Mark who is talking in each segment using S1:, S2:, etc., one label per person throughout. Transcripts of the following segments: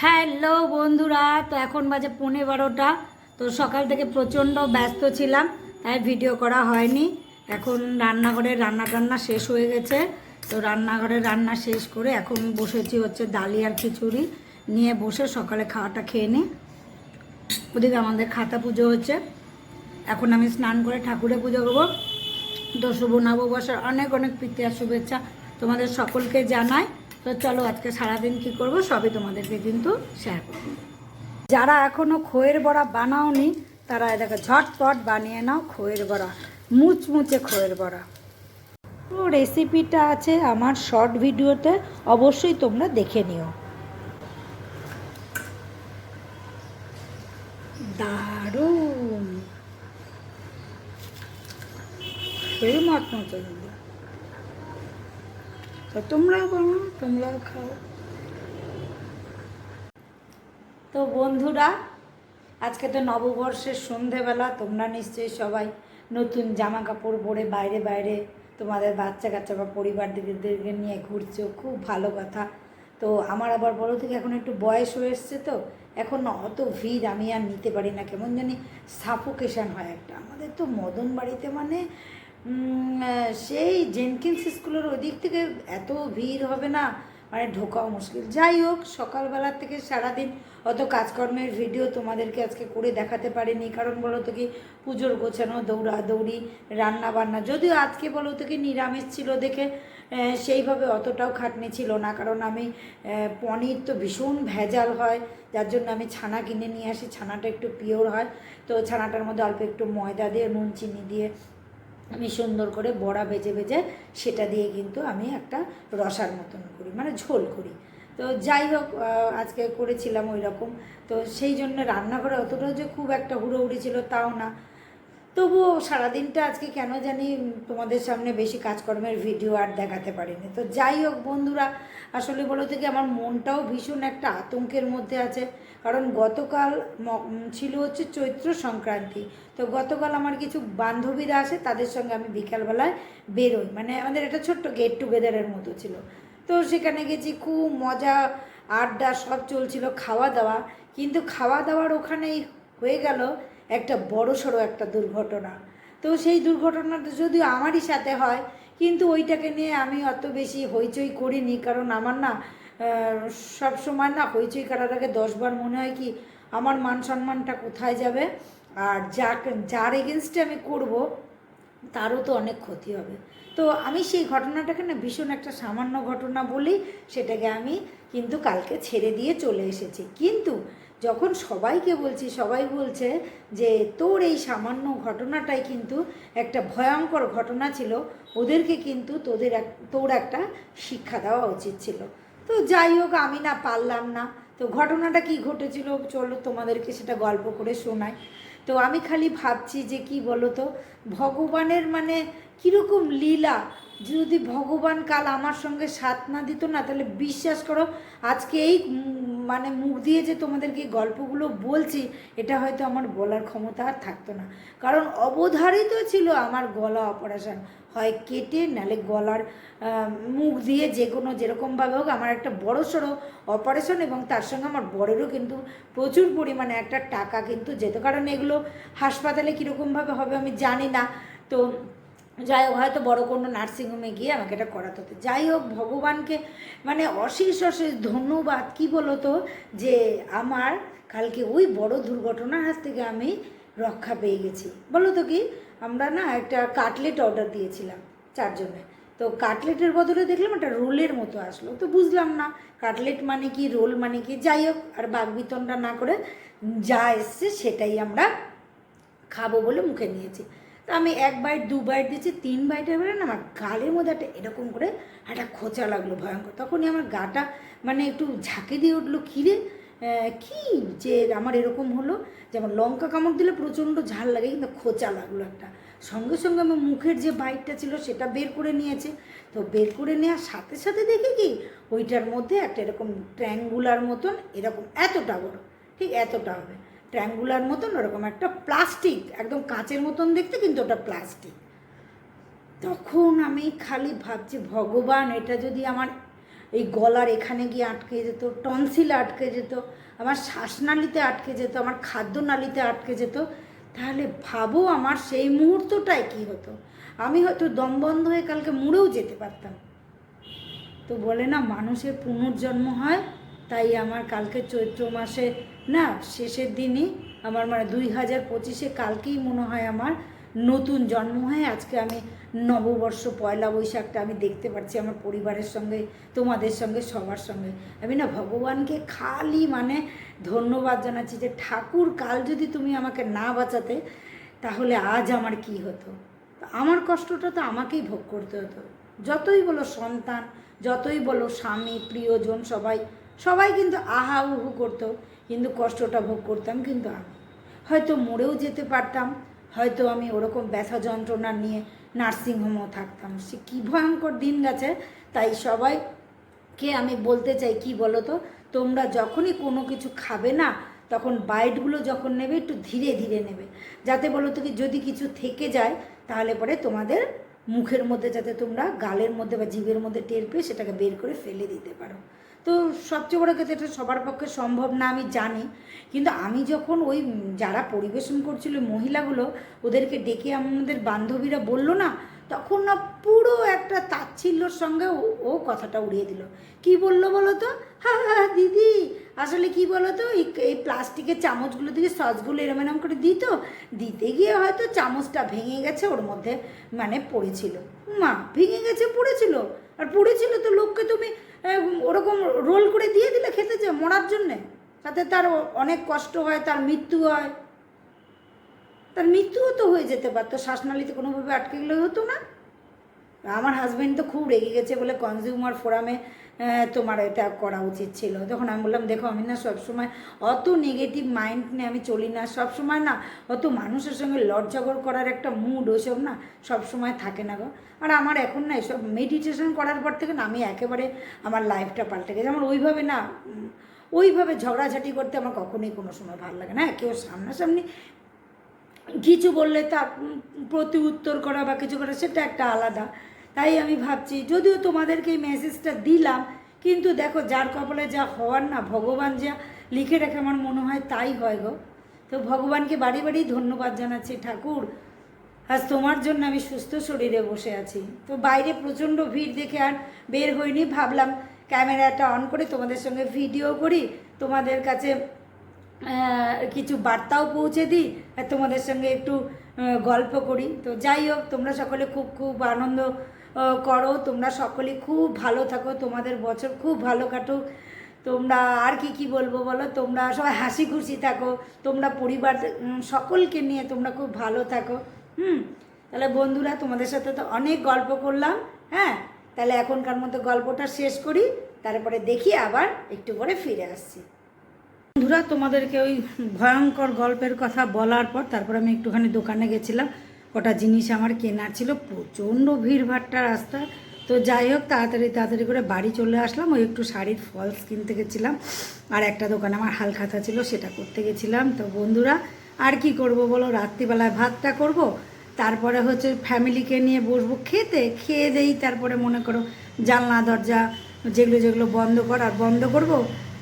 S1: Hello বন্ধুরা, তো এখন বাজে পৌনে বারোটা। তো সকাল থেকে প্রচণ্ড ব্যস্ত ছিলাম, তাই ভিডিও করা হয়নি। এখন রান্নাঘরে রান্না টান্না শেষ হয়ে গেছে। তো রান্নাঘরে রান্না শেষ করে এখন বসেছি হচ্ছে ডালিয়ার খিচুড়ি। নিয়ে বসে সকালে খাওয়াটা খেয়ে নিই ওদিকে আমাদের খাতা পুজো হচ্ছে। এখন আমি স্নান করে ঠাকুরের পুজো করব। তো শুভ নববর্ষের অনেক অনেক প্রীতি আর শুভেচ্ছা তোমাদের সকলকে জানাই। তো চলো আজকে সারাদিন কি করব সবই তোমাদেরকে কিন্তু শেয়ার করব। যারা এখনও খোয়ের বড়া বানাওনি, তারা এটাকে ঝটপট বানিয়ে নাও খোয়ের বড়া, মুচমুচে খোয়ের বড়া। পুরো রেসিপিটা আছে আমার শর্ট ভিডিওতে অবশ্যই তোমরা দেখে নিও। দারুণ! সেই মত তো তোমরাও বানাও তোমরাও খাও। তো বন্ধুরা, আজকে তো নববর্ষের সন্ধেবেলা, তোমরা নিশ্চয়ই সবাই নতুন জামা কাপড় পরে বাইরে বাইরে তোমাদের বাচ্চা কাচ্চা বা পরিবারদেরকে নিয়ে ঘুরছো, খুব ভালো কথা। তো আমার আবার বড় থেকে এখন একটু বয়স হয়ে এসছে তো, এখন অত ভিড় আমি আর নিতে পারি না। কেমন জানি সাফোকেশন হয় একটা। আমাদের তো মদন বাড়িতে মানে সেই জেনকিন্স স্কুলের ওই দিক থেকে এত ভিড় হবে না? মানে ঢোকাও মুশকিল। যাই হোক সকালবেলার থেকে সারাদিন অত কাজকর্মের ভিডিও তোমাদেরকে আজকে করে দেখাতে পারিনি। কারণ বলো তো কি, পুজোর গোছানো দৌড়া দৌড়ি রান্না বান্না যদিও আজকে বলো তো কি নিরামিষ ছিল দেখে সেইভাবে অতটাও খাটনি ছিল না। কারণ আমি পনির তো ভীষণ ভেজাল হয়, যার জন্য আমি ছানা কিনে নিয়ে আসি। ছানাটা একটু পিওর হয়। তো ছানাটার মধ্যে অল্প একটু ময়দা দিয়ে, নুন, চিনি দিয়ে আমি সুন্দর করে বড়া ভেজে ভেজে সেটা দিয়ে কিন্তু আমি একটা রসার মতন করি মানে ঝোল করি। তো যাই হোক আজকে করেছিলাম ওই রকম তো সেই জন্য রান্নাঘরে অতটাও যে খুব একটা হুড়োহুড়ি ছিল তাও না। তবুও সারাদিনটা আজকে কেন জানি তোমাদের সামনে বেশি কাজকর্মের ভিডিও আর দেখাতে পারিনি। তো যাই হোক বন্ধুরা, আসলে বলো থেকে আমার মনটাও ভীষণ একটা আতঙ্কের মধ্যে আছে। কারণ গতকাল ছিল হচ্ছে চৈত্র সংক্রান্তি। তো গতকাল আমার কিছু বান্ধবীরা আসে, তাদের সঙ্গে আমি বিকালবেলায় বেরোই। মানে আমাদের একটা ছোট্ট গেট টুগেদারের মতো ছিল। তো সেখানে গেছি, খুব মজা, আড্ডা সব চলছিল খাওয়া দাওয়া কিন্তু খাওয়া দাওয়ার ওখানেই হয়ে গেল একটা বড় সড়ো একটা দুর্ঘটনা। তো সেই দুর্ঘটনাটা যদিও আমারই সাথে হয়, কিন্তু ওইটাকে নিয়ে আমি অত বেশি হইচই করিনি। কারণ আমার না সব সময় না হইচই করার আগে দশবার মনে হয় কি আমার মান সম্মানটা কোথায় যাবে? আর যা যার এগেনস্টে আমি করব, তারও তো অনেক ক্ষতি হবে। তো আমি সেই ঘটনাটাকে না ভীষণ একটা সামান্য ঘটনা বলি, সেটাকে আমি কিন্তু কালকে ছেড়ে দিয়ে চলে এসেছি। কিন্তু যখন সবাইকে বলছি, সবাই বলছে যে তোর এই সামান্য ঘটনাটাই কিন্তু একটা ভয়ঙ্কর ঘটনা ছিল, ওদেরকে কিন্তু তোদের এক, তোর একটা শিক্ষা দেওয়া উচিত ছিল। তো যাই হোক, আমি না পারলাম না। তো ঘটনাটা কি ঘটেছিল চলো তোমাদেরকে সেটা গল্প করে শোনাই। তো আমি খালি ভাবছি যে কি বলো তো ভগবানের মানে কীরকম লীলা? যদি ভগবান কাল আমার সঙ্গে সাথ না দিত না, তাহলে বিশ্বাস করো, আজকে এই মানে মুখ দিয়ে যে তোমাদেরকে গল্পগুলো বলছি, এটা হয়তো আমার বলার ক্ষমতা আর থাকতো না। কারণ অবধারিত ছিল আমার গলা অপারেশন। হয় কেটে, নালে গলার মুখ দিয়ে যে কোনো যেরকমভাবে হোক, আমার একটা বড় সড়ো অপারেশন এবং তার সঙ্গে আমার বড়েরও কিন্তু প্রচুর পরিমাণে একটা টাকা কিন্তু যেত। কারণ এগুলো হাসপাতালে কীরকমভাবে হবে আমি জানি না। তো যাই হোক, হয়তো বড় কোনো নার্সিংহোমে গিয়ে আমাকে এটা করাতে হতো। যাই হোক, ভগবানকে মানে অশেষ অশেষ ধন্যবাদ, কি বলো তো, যে আমার কালকে ওই বড় দুর্ঘটনার হাত থেকে আমি রক্ষা পেয়ে গেছি। বলো তো কি, আমরা না একটা কাটলেট অর্ডার দিয়েছিলাম চারজনে। তো কাটলেটের বদলে দেখলাম একটা রোলের মতো আসলো। তো বুঝলাম না, কাটলেট মানে কি, রোল মানে কি, যাই হোক, আর বাগবিতনটা না করে যা এসছে সেটাই আমরা খাব বলে মুখে নিয়েছি। তা আমি এক বাইট, দু বাইট দিয়েছি, তিন বাইটের বেলা না, আমার গালের মধ্যে একটা এরকম করে একটা খোঁচা লাগল ভয়ঙ্কর। তখনই আমার গাটা মানে একটু ঝাঁকে দিয়ে উঠল কিরে কি যে আমার এরকম হলো? যেমন লঙ্কা কামড় দিলে প্রচণ্ড ঝাল লাগে, কিন্তু খোঁচা লাগল একটা। সঙ্গে সঙ্গে আমার মুখের যে বাইটটা ছিল সেটা বের করে নিয়েছে। তো বের করে নেওয়ার সাথে সাথে দেখি কি, ওইটার মধ্যে একটা এরকম ট্র্যাঙ্গুলার মতন, এরকম এতটা বড়, ঠিক এতটা হবে। ট্র্যাঙ্গুলার মতন ওরকম একটা প্লাস্টিক একদম কাঁচের মতন দেখতে কিন্তু ওটা প্লাস্টিক তখন আমি খালি ভাবছি, ভগবান, এটা যদি আমার এই গলার এখানে গিয়ে আটকে যেত টনসিলে আটকে যেত, আমার শ্বাসনালীতে আটকে যেত, আমার খাদ্যনালীতে আটকে যেত, তাহলে ভাবো আমার সেই মুহূর্তটায় কি হতো? আমি হয়তো দম বন্ধ হয়ে কালকে মুড়েও যেতে পারতাম। তো বলে না, মানুষের পুনর্জন্ম হয় তাই আমার কালকে চৈত্র মাসে, না, শেষের দিনই আমার মানে দুই হাজার পঁচিশে কালকেই মনে হয় আমার নতুন জন্ম হয়ে। আজকে আমি নববর্ষ পয়লা বৈশাখটা আমি দেখতে পাচ্ছি আমার পরিবারের সঙ্গে, তোমাদের সঙ্গে, সবার সঙ্গে। আমি না ভগবানকে খালি মানে ধন্যবাদ জানাচ্ছি যে ঠাকুর, কাল যদি তুমি আমাকে না বাঁচাতে, তাহলে আজ আমার কি হতো? আমার কষ্টটা তো আমাকেই ভোগ করতে হতো। যতই বলো সন্তান, যতই বলো স্বামী, প্রিয়জন, সবাই সবাই কিন্তু আহা উহু করতো, কিন্তু কষ্টটা ভোগ করতাম কিন্তু আমি। হয়তো মরেও যেতে পারতাম, হয়তো আমি ওরকম ব্যথা যন্ত্রণা নিয়ে নার্সিংহোমও থাকতাম। সে কী ভয়ঙ্কর দিন গেছে, তাই সবাইকে আমি বলতে চাই, কি বলো তো, তোমরা যখনই কোনো কিছু খাবে না, তখন বাইটগুলো যখন নেবে, একটু ধীরে ধীরে নেবে। যাতে বলো তো কি, যদি কিছু থেকে যায়, তাহলে পরে তোমাদের মুখের মধ্যে যাতে তোমরা গালের মধ্যে বা জিভের মধ্যে টের পেয়ে সেটাকে বের করে ফেলে দিতে পারো। তো সবচেয়ে বড় ক্ষেত্রে এটা সবার পক্ষে সম্ভব না, আমি জানি। কিন্তু আমি যখন ওই যারা পরিবেশন করছিল মহিলাগুলো, ওদেরকে ডেকে আমাদের বান্ধবীরা বলল না, তখন না পুরো একটা তাচ্ছিল্যর সঙ্গে ও- কথাটা উড়িয়ে দিল। কি বলল বলো তো? হ্যাঁ হ্যাঁ দিদি আসলে কি বলো তো এই প্লাস্টিকের চামচগুলো থেকে সসগুলো এরম এরম করে দিত। দিতে গিয়ে হয়তো চামচটা ভেঙে গেছে, ওর মধ্যে মানে পড়েছিল। মা, ভেঙে গেছে, পড়েছিল। আর পড়েছিল তো লোককে তুমি ওরকম রোল করে দিয়ে দিলে খেতে যে মরার জন্যে? তাতে তার অনেক কষ্ট হয়, তার মৃত্যু হয়। তার মৃত্যুও তো হয়ে যেতে পারতো। শ্বাসনালীতে কোনোভাবে আটকে গেলে হতো না। আমার হাজব্যান্ড তো খুব রেগে গেছে বলে কনজিউমার ফোরামে তোমার এটা করা উচিত ছিল। তখন আমি বললাম দেখো আমি না সবসময় অত নেগেটিভ মাইন্ড নিয়ে আমি চলি না। সবসময় না অত মানুষের সঙ্গে লজ্জাগর করার একটা মুড ওইসব না সবসময় থাকে না গো। আর আমার এখন না এসব মেডিটেশন করার পর থেকে না আমি একেবারে আমার লাইফটা পাল্টে গেছে। আমার ওইভাবে না ওইভাবে ঝগড়াঝাটি করতে আমার কখনোই কোনো সময় ভালো লাগে না। হ্যাঁ, কেউ সামনাসামনি কিছু বললে তার প্রতি উত্তর করা বা কিছু করা সেটা একটা আলাদা। তাই আমি ভাবছি, যদিও তোমাদেরকে এই মেসেজটা দিলাম, কিন্তু দেখো যার কপালে যা হওয়ার না, ভগবান যা লিখে রাখে আমার মনে হয় তাই হয় গো। তো ভগবানকে বাড়ি বাড়ি ধন্যবাদ জানাচ্ছি ঠাকুর। আজ তোমার জন্য আমি সুস্থ শরীরে বসে আছি। তো বাইরে প্রচণ্ড ভিড় দেখে আর বের হইনি, ভাবলাম ক্যামেরাটা অন করে তোমাদের সঙ্গে ভিডিও করি, তোমাদের কাছে কিছু বার্তাও পৌঁছে দিই আর তোমাদের সঙ্গে একটু গল্প করি। তো যাই হোক, তোমরা সকলে খুব খুব আনন্দ করো, তোমরা সকলে খুব ভালো থাকো, তোমাদের বছর খুব ভালো কাটুক। তোমরা আর কি কি বলব বলো? তোমরা সবাই হাসি খুশি থাকো, তোমরা পরিবার সকলকে নিয়ে তোমরা খুব ভালো থাকো। হুম? তাহলে বন্ধুরা, তোমাদের সাথে তো অনেক গল্প করলাম হ্যাঁ? তাহলে এখনকার মতো গল্পটা শেষ করি, তারপরে দেখি আবার একটু পরে ফিরে আসছি। বন্ধুরা, তোমাদেরকে ওই ভয়ঙ্কর গল্পের কথা বলার পর, তারপর আমি একটুখানি দোকানে গেছিলাম। কটা জিনিস আমার কেনার ছিল, প্রচণ্ড ভিড়ভাট্টা রাস্তা। তো যাই হোক, তাড়াতাড়ি তাড়াতাড়ি করে বাড়ি চলে আসলাম। ওই একটু শাড়ির ফলস কিনতে গেছিলাম। আর একটা দোকানে আমার হালখাতা ছিল, সেটা করতে গেছিলাম। তো বন্ধুরা, আর কি করব বলো? রাত্রিবেলায় ভাতটা করব, তারপরে হচ্ছে ফ্যামিলিকে নিয়ে বসবো। খেতে, খেয়ে দেই, তারপরে মনে করো জানলা, দরজা, যেগুলো যেগুলো বন্ধ করার বন্ধ করব।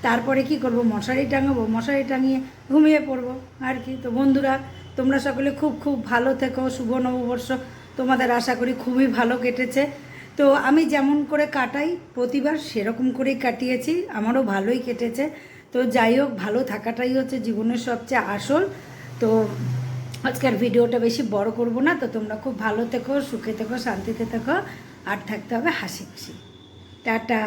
S1: তারপরে কি করব? মশারি টাঙাবো, মশারি টাঙিয়ে ঘুমিয়ে পড়ব। আর কি? তো বন্ধুরা তোমরা সকলে খুব খুব ভালো থেকো, শুভ নববর্ষ। তোমাদের আশা করি খুবই ভালো কেটেছে। তো আমি যেমন করে কাটাই, প্রতিবার সেরকম করেই কাটিয়েছি, আমারও ভালোই কেটেছে। তো যাই হোক, ভালো থাকাটাই হচ্ছে জীবনের সবচেয়ে আসল। তো আজকের ভিডিওটা বেশি বড় করব না। তো তোমরা খুব ভালো থেকো, সুখে থেকো, শান্তিতে থেকো, আর থাকতে হবে হাসি খুশি। টাটা।